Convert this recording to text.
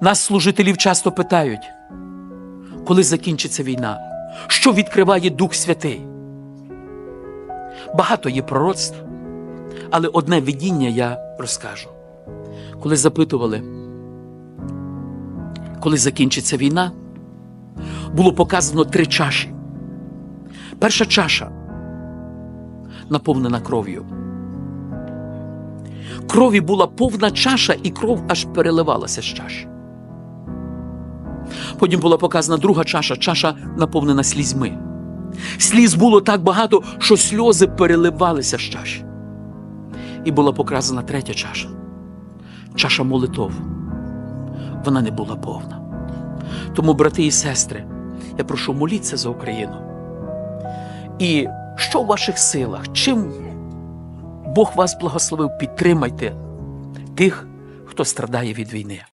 Нас, служителів, часто питають, коли закінчиться війна, що відкриває Дух Святий. Багато є пророцтв, але одне видіння я розкажу. Коли запитували, коли закінчиться війна, було показано три чаші. Перша чаша наповнена кров'ю. Крові була повна чаша, і кров аж переливалася з чаші. Потім була показана друга чаша, чаша наповнена слізьми. Сліз було так багато, що сльози переливалися з чаші. І була показана третя чаша чаша молитов. Вона не була повна. Тому, брати і сестри, я прошу моліться за Україну. І що в ваших силах? Чим Бог вас благословив, підтримайте тих, хто страдає від війни.